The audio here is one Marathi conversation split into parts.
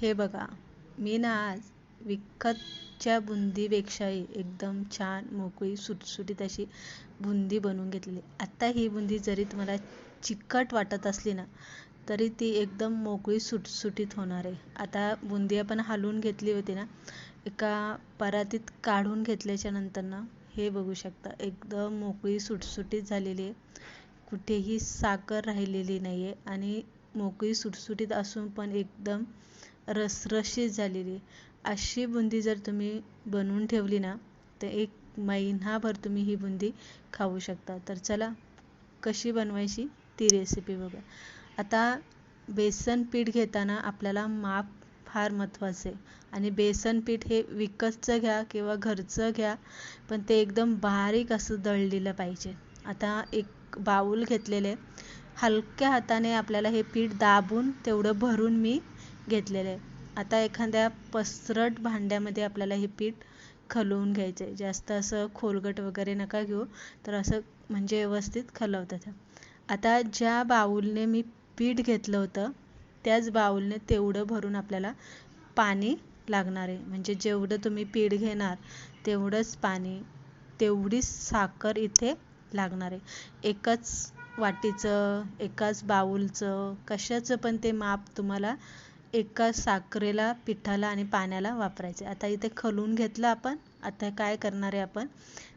हे बघा मी ना आज विकतच्या बुंदीपेक्षाही एकदम छान मोकळी सुटसुटीत अशी बुंदी बनवून घेतलेली. आत्ता ही बुंदी जरी तुम्हाला चिकट वाटत असली ना तरी ती एकदम मोकळी सुटसुटीत होणार आहे. आता बुंदी आपण हलवून घेतली होती ना एका परातीत काढून घेतल्याच्या नंतर ना हे बघू शकता एकदम मोकळी सुटसुटीत झालेली आहे. कुठेही साखर राहिलेली नाही आहे आणि मोकळी सुटसुटीत असून पण एकदम रसरशीत झालेली अशी बुंदी जर तुम्ही बनवून ठेवली ना तर एक महिनाभर तुम्ही ही बुंदी खाऊ शकता. तर चला कशी बनवायची ती रेसिपी बघा आता बेसन पीठ घेताना आपल्याला माप फार महत्त्वाचं आहे. आणि बेसन पीठ हे विकतचं घ्या किंवा घरचं घ्या पण ते एकदम बारीक असं दळलेलं पाहिजे. आता एक बाऊल घेतलेले हलक्या हाताने आपल्याला हे पीठ दाबून तेवढं भरून मी घेतलेलं आहे आता एखाद्या पसरट भांड्यामध्ये आपल्याला हे पीठ खलवून घ्यायचं आहे. जास्त असं खोलगट वगैरे नका घेऊ. तर असं म्हणजे व्यवस्थित खलवतात. आता ज्या बाऊलने मी पीठ घेतलं होतं त्याच बाऊलने तेवढं भरून आपल्याला पाणी लागणार आहे. म्हणजे जेवढं तुम्ही पीठ घेणार तेवढंच पाणी तेवढीच साखर इथे लागणार आहे. एकाच वाटीचं एकाच बाऊलचं कशाचं पण ते माप तुम्हाला एका साखरेला पिठाला आणि पाण्याला वापरायचे. आता इथे खलून घेतलं आपण. आता काय करणार आहे आपण?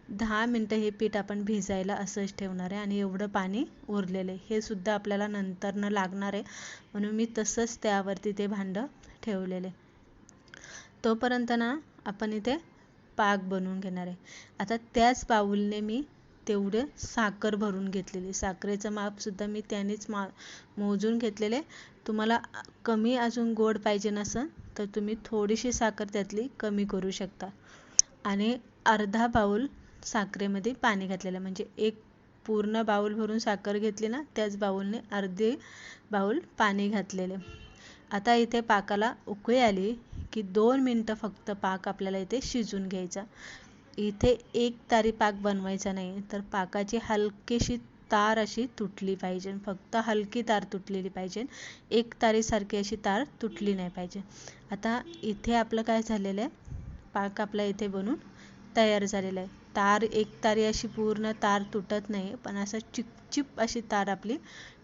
दहा मिनटं हे पीठ आपण भिजायला असंच ठेवणार आहे आणि एवढं पाणी उरलेलं आहे. हे सुद्धा आपल्याला नंतरनं लागणार आहे. म्हणून मी तसंच त्यावरती ते भांडं ठेवलेले. तोपर्यंत ना आपण इथे पाक बनवून घेणार आहे. आता त्याच बाऊलने मी तेवढं साखर भरून घेतलेली. साखरेचं मापसुद्धा मी त्यानेच मा मोजून घेतलेले. तुम्हाला कमी अजून गोड पाहिजे नसेल तर तुम्ही थोडीशी साखर त्यातली कमी करू शकता. आणि अर्धा बाऊल साखरेमध्ये पाणी घातलेलं. म्हणजे एक पूर्ण बाऊल भरून साखर घेतली ना त्याच बाऊलने अर्धे बाऊल पाणी घातलेले. आता इथे पाकाला उकळी आली की दोन मिनटं फक्त पाक आपल्याला इथे शिजून घ्यायचा. इथे एक तारी पाक बनवायचा नाही तर पाकाची हलकीशी तार अशी तुटली पाहिजे. फक्त हलकी तार तुटलेली पाहिजे. एक तारीसारखी अशी तार तुटली नाही पाहिजे. आता इथे आपलं काय झालेलं आहे? पाक आपला इथे बनून तयार झालेला आहे. तार एक तारी अशी पूर्ण तार तुटत नाही पण असं चिपचिप अशी तार आपली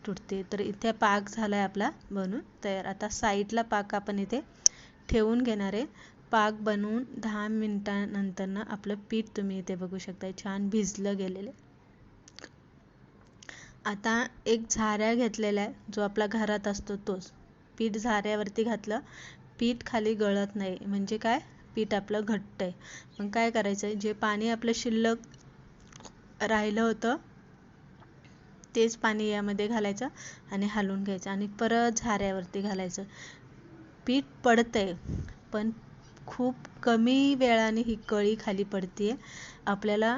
तुटते. तर इथे पाक झाला आहे आपला बनून तयार. आता साईडला पाक आपण इथे ठेवून घेणार आहे. पाक बनवून दहा मिनटानंतर ना आपलं पीठ तुम्ही इथे बघू शकता छान भिजलं गेलेलं आता एक झाऱ्या घेतलेला आहे जो आपला घरात असतो तोच. पीठ झाऱ्यावरती घातलं पीठ खाली गळत नाही म्हणजे काय? पीठ आपलं घट्ट आहे. मग काय करायचं जे पाणी आपलं शिल्लक राहिलं होतं तेच पाणी यामध्ये घालायचं आणि हलवून घ्यायचं आणि परत झाऱ्यावरती घालायचं. पीठ पडतंय पण खूप कमी वेळाने ही कळी खाली पडते आपल्याला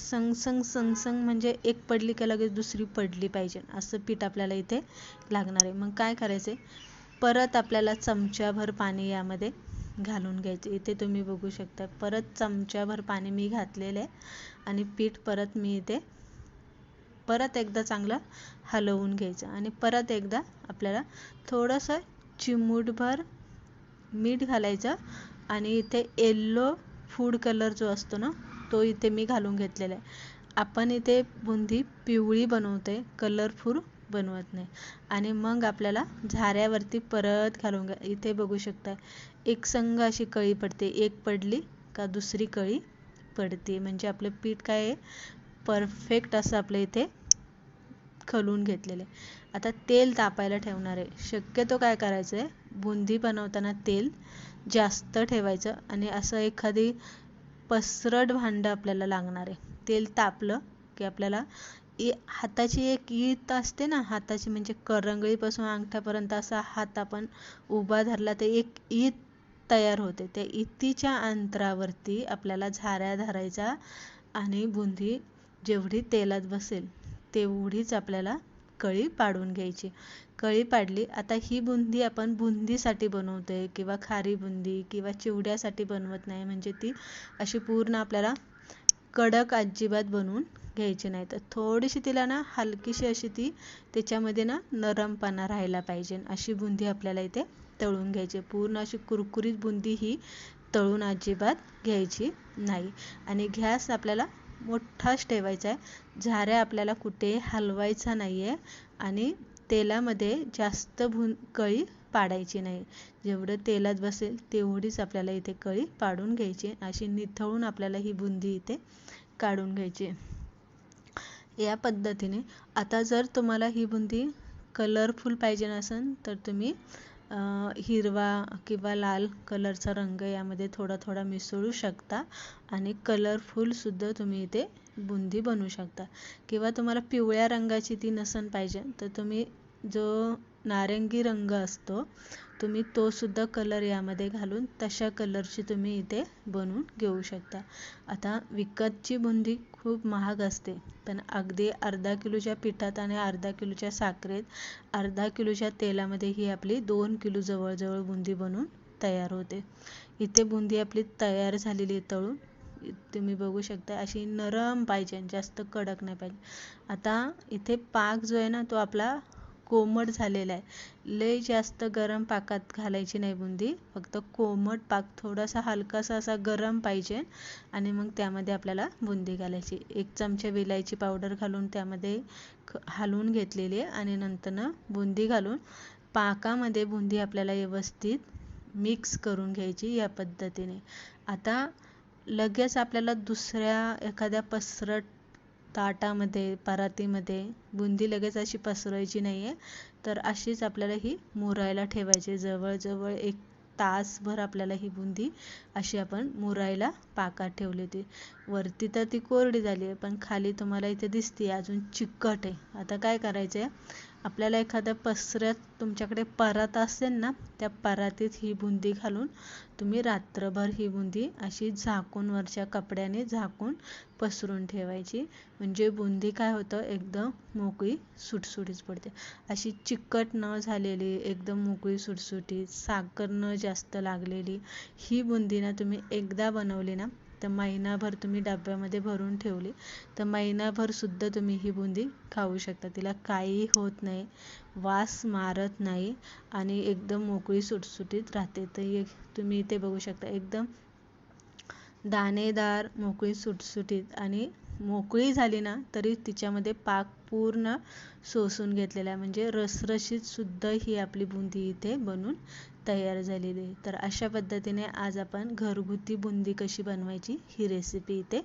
संग संग संग संग म्हणजे एक पडली का लगेच दुसरी पडली पाहिजे. असं पीठ आपल्याला इथे लागणार आहे. मग काय करायचं परत आपल्याला चमच्याभर पाणी यामध्ये घालून घ्यायचे. इथे तुम्ही बघू शकता. परत चमच्याभर पाणी मी घातलेले आहे आणि पीठ परत मी इथे परत एकदा चांगलं हलवून घ्यायचं. आणि परत एकदा आपल्याला थोडंसं चिमूटभर मीठ घालायचं. आणि इथे येल्लो फूड कलर जो असतो ना तो इथे मी घालून घेतलेला आहे. आपण इथे बुंदी पिवळी बनवते कलरफुल बनवत नाही. आणि मग आपल्याला झाऱ्यावरती परत घालून घ्या. इथे बघू शकता एक संघ अशी कळी पडते. एक पडली का दुसरी कळी पडते. म्हणजे आपलं पीठ काय आहे? परफेक्ट असं आपलं इथे खलून घेतलेले. आता तेल तापायला ठेवणार. आहे शक्यतो काय करायचं आहे बुंदी बनवताना तेल जास्त ठेवायचं आणि असं एखादी पसरट भांडं आपल्याला लागणार. आहे तेल तापलं की आपल्याला हाताची एक ईत असते ना हाताची म्हणजे करंगळीपासून अंगठ्यापर्यंत असा हात आपण उभा धरला तर एक ईत तयार होते. त्या इतीच्या अंतरावरती आपल्याला झाऱ्या धरायचा आणि बुंदी जेवढी तेलात बसेल तेवढीच आपल्याला कळी पाडून घ्यायची. कळी पाडली आता ही बुंदी आपण बुंदीसाठी बनवतोय किंवा खारी बुंदी किंवा चिवड्यासाठी बनवत नाही म्हणजे ती अशी पूर्ण आपल्याला कडक अजिबात बनवून घ्यायची नाही. तर थोडीशी तिला ना हलकीशी अशी ती त्याच्यामध्ये ना नरमपणा राहायला पाहिजे. अशी बुंदी आपल्याला इथे तळून घ्यायची. पूर्ण अशी कुरकुरीत बुंदी ही तळून अजिबात घ्यायची नाही. आणि गॅस आपल्याला मोठाच ठेवायचा आहे. झाऱ्या आपल्याला कुठे हलवायचा नाही आहे आणि तेलामध्ये जास्त भुन कळी पाडायची नाही. जेवढं तेलात बसेल तेवढीच आपल्याला इथे कळी पाडून घ्यायची. अशी निथळून आपल्याला ही बुंदी इथे काढून घ्यायची. या पद्धतीने आता जर तुम्हाला ही बुंदी कलरफुल पाहिजे नसेल तर तुम्ही हिरवा किंवा लाल कलरचा रंग यामध्ये थोडा थोडा मिसळू शकता आणि कलरफुलसुद्धा तुम्ही इथे बुंदी बनवू शकता. किंवा तुम्हाला पिवळ्या रंगाची ती नसन पाहिजे तर तुम्ही जो नारंगी रंग असतो. तुम्ही तो सुद्धा कलर यामध्ये घालून तशा कलरची तुम्ही इथे बनवून घेऊ शकता. आता विकतची बुंदी खूप महाग असते. पण अगदी अर्धा किलोच्या पिठात आणि अर्धा किलोच्या साखरेत अर्धा किलोच्या तेलामध्ये ही आपली दोन किलो जवळजवळ बुंदी बनवून तयार होते. इथे बुंदी आपली तयार झालेली तळून. तुम्ही बघू शकता अशी नरम पाहिजे जास्त कडक नाही पाहिजे. आता इथे पाक जो आहे ना तो आपला कोमट झालेला आहे. लय जास्त गरम पाकात घालायची नाही बुंदी. फक्त कोमट पाक थोडासा हलकासा असा गरम पाहिजे आणि मग त्यामध्ये आपल्याला बुंदी घालायची. एक चमचा विलायची पावडर घालून त्यामध्ये हलवून घेतलेली आहे आणि नंतरनं बुंदी घालून पाकामध्ये बुंदी आपल्याला व्यवस्थित मिक्स करून घ्यायची या पद्धतीने. आता लगेच आपल्याला दुसऱ्या एखाद्या पसरट ताटामध्ये परातीमध्ये बुंदी लगेच अशी पसरवायची नाही आहे तर अशीच आपल्याला ही मुरायला ठेवायची. जवळजवळ एक तासभर आपल्याला ही बुंदी अशी आपण मुरायला पाकात ठेवली होती. वरती तर ती कोरडी झाली आहे पण खाली तुम्हाला इथे दिसते अजून चिकट आहे. आता काय करायचं आहे आपल्याला एखाद्या पसऱ्यात तुमच्याकडे परात असेल ना त्या परातीत ही बुंदी घालून तुम्ही रात्रभर ही बुंदी अशी झाकून वरच्या कपड्याने झाकून पसरून ठेवायची. म्हणजे बुंदी काय होतं? एकदम मोकळी सुटसुटीच पडते. अशी चिकट न झालेली एकदम मोकळी सुटसुटीत साखर न जास्त लागलेली ही बुंदी ना तुम्ही एकदा बनवली ना तर महिनाभर तुम्ही डब्यामध्ये भरून ठेवली. तर महिनाभरसुद्धा तुम्ही ही बुंदी खाऊ शकता. तिला काही होत नाही वास मारत नाही आणि एकदम मोकळी सुटसुटीत राहते. तर तुम्ही इथे बघू शकता. एकदम दाणेदार मोकळी सुटसुटीत आणि मोकळी झाली ना तरी तिच्यामध्ये पाक पूर्ण सोसून घेतलेला आहे. म्हणजे रसरशीत सुद्धा ही आपली बुंदी इथे बनून तयार झालेली आहे. तर अशा पद्धतीने आज आपण घरगुती बुंदी कशी बनवायची ही रेसिपी इथे